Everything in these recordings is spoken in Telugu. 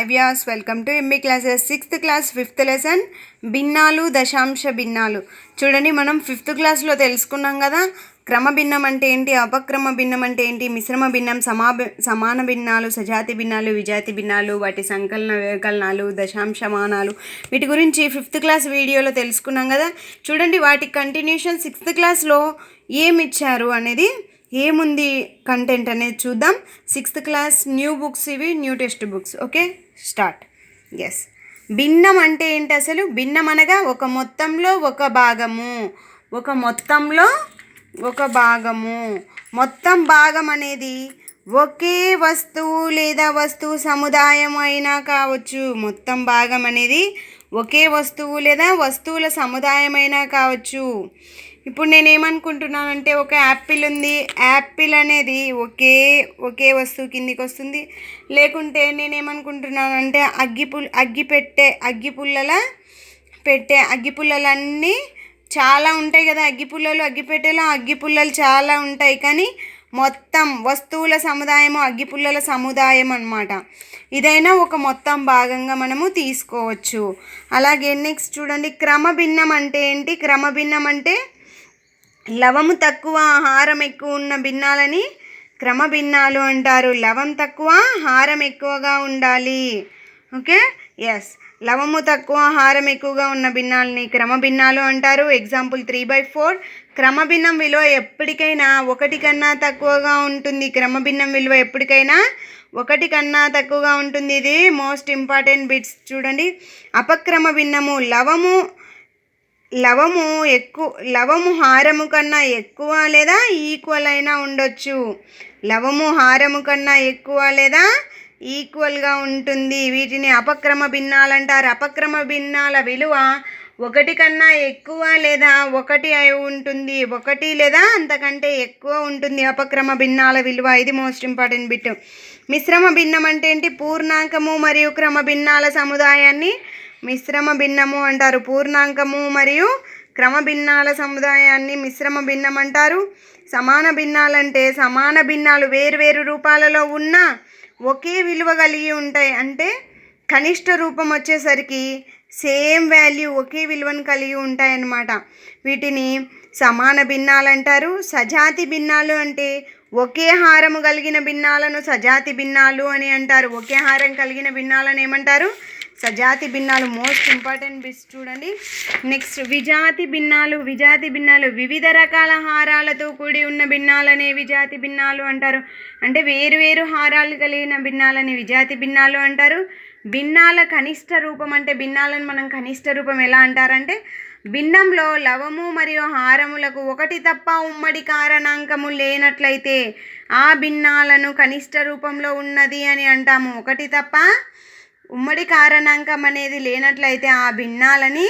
Vyas welcome to MB classes sixth class fifth lesson భిన్నాలు దశాంశ భిన్నాలు. చూడండి మనం ఫిఫ్త్ క్లాస్లో తెలుసుకున్నాం కదా క్రమ భిన్నం అంటే ఏంటి అపక్రమ భిన్నం అంటే ఏంటి మిశ్రమ భిన్నం సమా సమాన భిన్నాలు సజాతి భిన్నాలు విజాతి భిన్నాలు వాటి సంకలన వ్యవకలనాలు దశాంశమానాలు వీటి గురించి ఫిఫ్త్ క్లాస్ వీడియోలో తెలుసుకున్నాం కదా. చూడండి వాటి కంటిన్యూషన్ సిక్స్త్ క్లాస్లో ఏమి ఇచ్చారు అనేది ఏముంది కంటెంట్ అనేది చూద్దాం. సిక్స్త్ క్లాస్ న్యూ బుక్స్ ఇవి new text books okay start. Yes భిన్నం అంటే ఏంటి అసలు? భిన్నం అనగా ఒక మొత్తంలో ఒక భాగము. ఒక మొత్తంలో ఒక భాగము. మొత్తం భాగం అనేది ఒకే వస్తువు లేదా వస్తువు సముదాయం అయినా కావచ్చు. మొత్తం భాగం అనేది ఒకే వస్తువు లేదా వస్తువుల సముదాయం అయినా కావచ్చు. ఇప్పుడు నేను ఏమనుకుంటున్నానంటే ఒక యాపిల్ ఉంది. యాపిల్ అనేది ఒకే ఒకే వస్తువు కిందికి వస్తుంది. లేకుంటే నేనేమనుకుంటున్నానంటే అగ్గి పుల్ అగ్గి పెట్టే అగ్గి పుల్లల పెట్టే అగ్గి పుల్లలన్నీ చాలా ఉంటాయి కదా. అగ్గి పుల్లలు అగ్గి అగ్గి పుల్లలు చాలా ఉంటాయి. కానీ మొత్తం వస్తువుల సముదాయము అగ్గిపుల్లల సముదాయం అన్నమాట. ఇదైనా ఒక మొత్తం భాగంగా మనము తీసుకోవచ్చు. అలాగే నెక్స్ట్ చూడండి క్రమభిన్నం అంటే ఏంటి? క్రమభిన్నం అంటే లవము తక్కువ హారం ఎక్కువ ఉన్న భిన్నాలని క్రమ భిన్నాలు అంటారు. లవం తక్కువ హారం ఎక్కువగా ఉండాలి. ఓకే? ఎస్ లవము తక్కువ హారం ఎక్కువగా ఉన్న భిన్నాలని క్రమ భిన్నాలు అంటారు. ఎగ్జాంపుల్ త్రీ బై ఫోర్ క్రమభిన్నం విలువ ఎప్పటికైనా ఒకటి కన్నా తక్కువగా ఉంటుంది. క్రమభిన్నం విలువ ఎప్పటికైనా ఒకటి కన్నా తక్కువగా ఉంటుంది. ఇది మోస్ట్ ఇంపార్టెంట్ బిట్స్ చూడండి. అపక్రమ భిన్నము లవము లవము ఎక్కువ లవము హారము కన్నా ఎక్కువ లేదా ఈక్వల్ అయినా ఉండొచ్చు. లవము హారము కన్నా ఎక్కువ లేదా ఈక్వల్గా ఉంటుంది. వీటిని అపక్రమ భిన్నాలు అంటారు అపక్రమ భిన్నాల విలువ ఒకటి కన్నా ఎక్కువ లేదా ఒకటి అయి ఉంటుంది. ఒకటి లేదా అంతకంటే ఎక్కువ ఉంటుంది. అపక్రమ భిన్నాల విలువ ఇది మోస్ట్ ఇంపార్టెంట్ బిట్ మిశ్రమ భిన్నం అంటే ఏంటి? పూర్ణాంకము మరియు క్రమ భిన్నాల సముదాయాన్ని మిశ్రమ భిన్నము అంటారు. పూర్ణాంకము మరియు క్రమ భిన్నాల సముదాయాన్ని మిశ్రమ భిన్నం అంటారు. సమాన భిన్నాలంటే సమాన భిన్నాలు వేరువేరు రూపాలలో ఉన్న ఒకే విలువ కలిగి ఉంటాయి. అంటే కనిష్ట రూపం వచ్చేసరికి సేమ్ వాల్యూ ఒకే విలువను కలిగి ఉంటాయన్నమాట. వీటిని సమాన భిన్నాలు అంటారు. సజాతి భిన్నాలు అంటే ఒకే హారము కలిగిన భిన్నాలను సజాతి భిన్నాలు అని అంటారు. ఒకే హారం కలిగిన భిన్నాలను ఏమంటారు? సజాతి భిన్నాలు మోస్ట్ ఇంపార్టెంట్ బిట్స్ చూడండి. నెక్స్ట్ విజాతి భిన్నాలు విజాతి భిన్నాలు వివిధ రకాల హారాలతో కూడి ఉన్న భిన్నాలనే విజాతి భిన్నాలు అంటారు. అంటే వేరు వేరు హారాలు కలిగిన భిన్నాలని విజాతి భిన్నాలు అంటారు. భిన్నాల కనిష్ట రూపం అంటే భిన్నాలను మనం కనిష్ట రూపం ఎలా అంటారంటే భిన్నంలో లవము మరియు హారములకు ఒకటి తప్ప ఉమ్మడి కారణాంకము లేనట్లయితే ఆ భిన్నాలను కనిష్ట రూపంలో ఉన్నది అని అంటాము. ఒకటి తప్ప ఉమ్మడి కారణాంకం అనేది లేనట్లయితే ఆ భిన్నాలని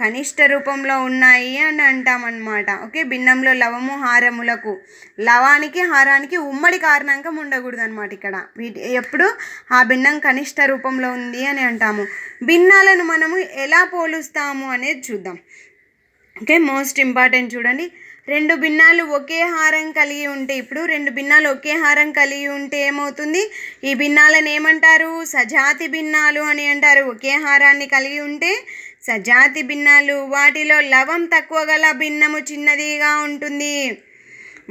కనిష్ట రూపంలో ఉన్నాయి అని అంటామన్నమాట. ఓకే? భిన్నంలో లవము హారములకు లవానికి హారానికి ఉమ్మడి కారణాంకం ఉండకూడదు అనమాట ఇక్కడ. వీటి ఎప్పుడు ఆ భిన్నం కనిష్ట రూపంలో ఉంది అని అంటాము. భిన్నాలను మనము ఎలా పోలుస్తాము అనేది చూద్దాం. ఓకే? మోస్ట్ ఇంపార్టెంట్ చూడండి. రెండు భిన్నాలు ఒకే హారం కలిగి ఉంటే ఇప్పుడు రెండు భిన్నాలు ఒకే హారం కలిగి ఉంటే ఏమవుతుంది? ఈ భిన్నాలను ఏమంటారు? సజాతి భిన్నాలు అని అంటారు. ఒకే హారాన్ని కలిగి ఉంటే సజాతి భిన్నాలు. వాటిలో లవం తక్కువ గల భిన్నము చిన్నదిగా ఉంటుంది.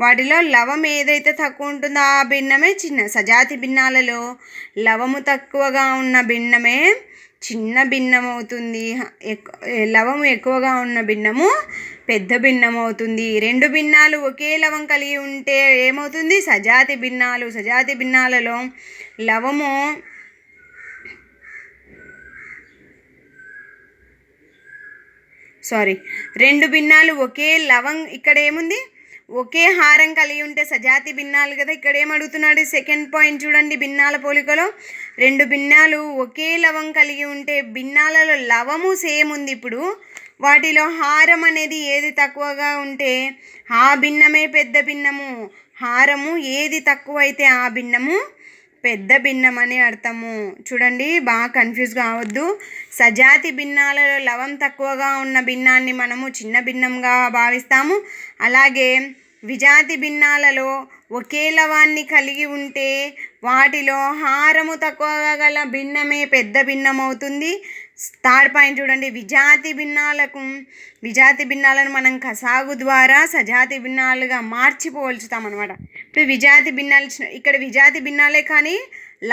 వాటిలో లవం ఏదైతే తక్కువ ఉంటుందో ఆ భిన్నమే చిన్న సజాతి భిన్నాలలో. లవము తక్కువగా ఉన్న భిన్నమే చిన్న భిన్నం అవుతుంది లవము ఎక్కువగా ఉన్న భిన్నము పెద్ద భిన్నం అవుతుంది రెండు భిన్నాలు ఒకే లవం కలిగి ఉంటే ఏమవుతుంది? సజాతి భిన్నాలు. సజాతి భిన్నాలలో లవము సారీ రెండు భిన్నాలు ఒకే లవం. ఇక్కడ ఏముంది? ఒకే హారం కలిగి ఉంటే సజాతి భిన్నాలు కదా. ఇక్కడ ఏమడుగుతున్నాడు సెకండ్ పాయింట్ చూడండి భిన్నాల పోలికలో. రెండు భిన్నాలు ఒకే లవం కలిగి ఉంటే భిన్నాలలో లవము సేమ్ ఉంది ఇప్పుడు. వాటిలో హారం అనేది ఏది తక్కువగా ఉంటే ఆ భిన్నమే పెద్ద భిన్నము. హారము ఏది తక్కువ అయితే ఆ భిన్నము పెద్ద భిన్నం అని అర్థము. చూడండి బాగా కన్ఫ్యూజ్ కావద్దు సజాతి భిన్నాలలో లవం తక్కువగా ఉన్న భిన్నాన్ని మనము చిన్న భిన్నంగా భావిస్తాము. అలాగే విజాతి భిన్నాలలో ఒకే లవాన్ని కలిగి ఉంటే వాటిలో హారము తక్కువగా గల భిన్నమే పెద్ద భిన్నం అవుతుంది థర్డ్ పాయింట్ చూడండి. విజాతి భిన్నాలకు విజాతి భిన్నాలను మనం కసాగు ద్వారా సజాతి భిన్నాలుగా మార్చి పోల్చుతాం అనమాట ఇప్పుడు విజాతి భిన్నాలు ఇక్కడ విజాతి భిన్నాలే కానీ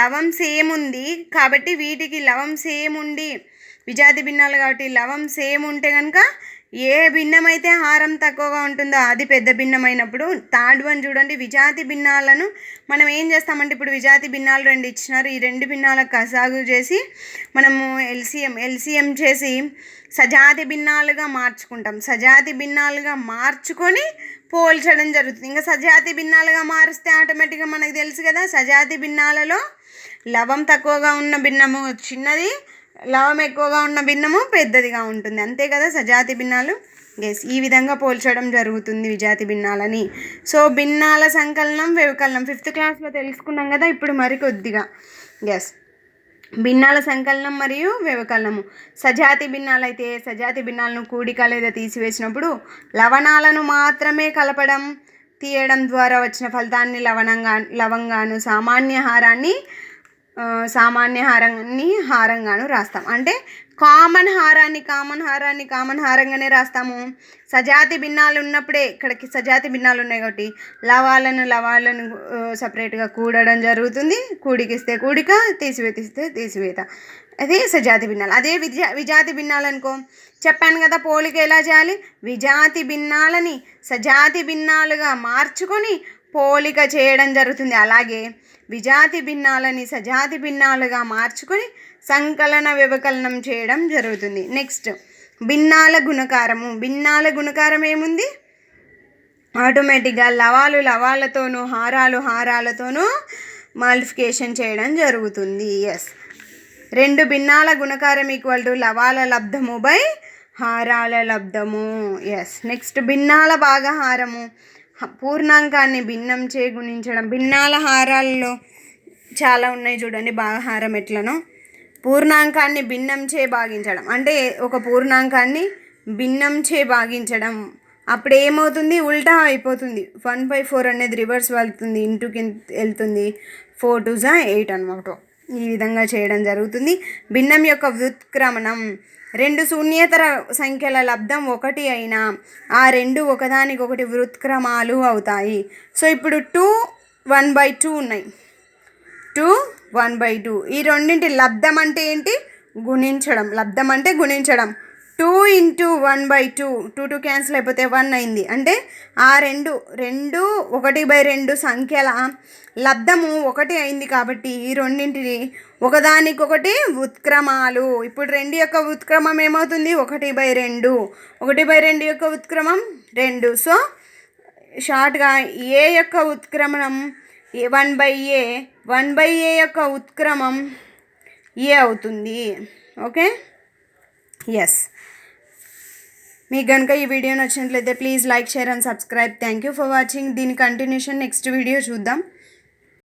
లవం సేమ్ ఉంది. కాబట్టి వీటికి లవం సేమ్ ఉండి విజాతి భిన్నాలు కాబట్టి లవం సేమ్ ఉంటే కనుక ఏ భిన్నమైతే హారం తక్కువగా ఉంటుందో అది పెద్ద భిన్నమైనప్పుడు థర్డ్ వన్ చూడండి విజాతి భిన్నాలను మనం ఏం చేస్తామంటే ఇప్పుడు విజాతి భిన్నాలు రెండు ఇచ్చినారు. ఈ రెండు భిన్నాలకు కసాగు చేసి మనము ఎల్సిఎం ఎల్సిఎం చేసి సజాతి భిన్నాలుగా మార్చుకుంటాం. సజాతి భిన్నాలుగా మార్చుకొని పోల్చడం జరుగుతుంది. ఇంకా సజాతి భిన్నాలుగా మారిస్తే ఆటోమేటిక్గా మనకు తెలుసు కదా సజాతి భిన్నాలలో లవం తక్కువగా ఉన్న భిన్నము చిన్నది లవం ఎక్కువగా ఉన్న భిన్నము పెద్దదిగా ఉంటుంది. అంతే కదా సజాతి భిన్నాలు? ఎస్ ఈ విధంగా పోల్చడం జరుగుతుంది విజాతి భిన్నాలని. సో భిన్నాల సంకలనం వ్యవకలనం. ఫిఫ్త్ క్లాస్లో తెలుసుకున్నాం కదా ఇప్పుడు మరి కొద్దిగా. ఎస్ భిన్నాల సంకలనం మరియు వ్యవకలనము. సజాతి భిన్నాలు అయితే సజాతి భిన్నాలను కూడిక లేదా తీసివేసినప్పుడు లవణాలను మాత్రమే కలపడం తీయడం ద్వారా వచ్చిన ఫలితాన్ని లవణంగా లవంగాను సామాన్య హారాన్ని సామాన్య హారాన్ని హారంగాను రాస్తాం. అంటే కామన్ హారాన్ని కామన్ హారాన్ని కామన్ హారంగానే రాస్తాము. సజాతి భిన్నాలు ఉన్నప్పుడే ఇక్కడికి సజాతి భిన్నాలు ఉన్నాయి కాబట్టి లవాలను లవాలను సపరేట్గా కూడడం జరుగుతుంది. కూడికిస్తే కూడిక తీసివేతిస్తే తీసివేత. అది సజాతి భిన్నాలు. అదే విజా విజాతి భిన్నాలు అనుకో చెప్పాను కదా పోలిక ఎలా చేయాలి? విజాతి భిన్నాలని సజాతి భిన్నాలుగా మార్చుకొని పోలిక చేయడం జరుగుతుంది. అలాగే విజాతి భిన్నాలని సజాతి భిన్నాలుగా మార్చుకొని సంకలన వ్యవకలనం చేయడం జరుగుతుంది. నెక్స్ట్ భిన్నాల గుణకారము. భిన్నాల గుణకారం ఏముంది? ఆటోమేటిక్గా లవాలు లవాలతోనూ హారాలు హారాలతోనూ మాలిఫికేషన్ చేయడం జరుగుతుంది. ఎస్ రెండు భిన్నాల గుణకారం ఈక్వల్ టు లవాల లబ్ధము బై హారాల లబ్ధము. Yes next భిన్నాల భాగహారము. పూర్ణాంకాన్ని భిన్నం చే గుణించడం భిన్నాల హారాల్లో చాలా ఉన్నాయి చూడండి భాగహారం ఎట్లనో. పూర్ణాంకాన్ని భిన్నం చే భాగించడం. అంటే ఒక పూర్ణాంకాన్ని భిన్నం చే భాగించడం. అప్పుడు ఏమవుతుంది? ఉల్టా అయిపోతుంది. వన్ బై ఫోర్ అనేది రివర్స్ వెళ్తుంది ఇంటూకి వెళ్తుంది. ఫోర్ టూ జా ఎయిట్ అనమాట. ఈ విధంగా చేయడం జరుగుతుంది. భిన్నం యొక్క వ్యుత్క్రమణం. రెండు శూన్యేతర సంఖ్యల లబ్ధం ఒకటి అయినా ఆ రెండు ఒకదానికొకటి వృత్క్రమాలు అవుతాయి. సో ఇప్పుడు టూ వన్ బై టూ ఉన్నాయి. Two one by two. ఈ రెండింటి లబ్ధం అంటే ఏంటి? గుణించడం. లబ్ధం అంటే గుణించడం. Two into one by two two two cancel అయిపోతే వన్ అయింది. అంటే ఆ రెండు రెండు ఒకటి బై రెండు సంఖ్యల లబ్ధము ఒకటి అయింది కాబట్టి ఈ రెండింటిని ఒకదానికొకటి ఉత్క్రమాలు. ఇప్పుడు రెండు యొక్క ఉత్క్రమం ఏమవుతుంది? ఒకటి బై రెండు. ఒకటి బై రెండు యొక్క ఉత్క్రమం రెండు. సో షార్ట్గా ఏ యొక్క ఉత్క్రమణం? A one by A one by A యొక్క ఉత్క్రమం ఏ అవుతుంది? ఓకే? ఎస్ మీకు కనుక ఈ వీడియో నచ్చినట్లయితే please like share and subscribe. Thank you for watching దీని కంటిన్యూషన్ నెక్స్ట్ వీడియో చూద్దాం.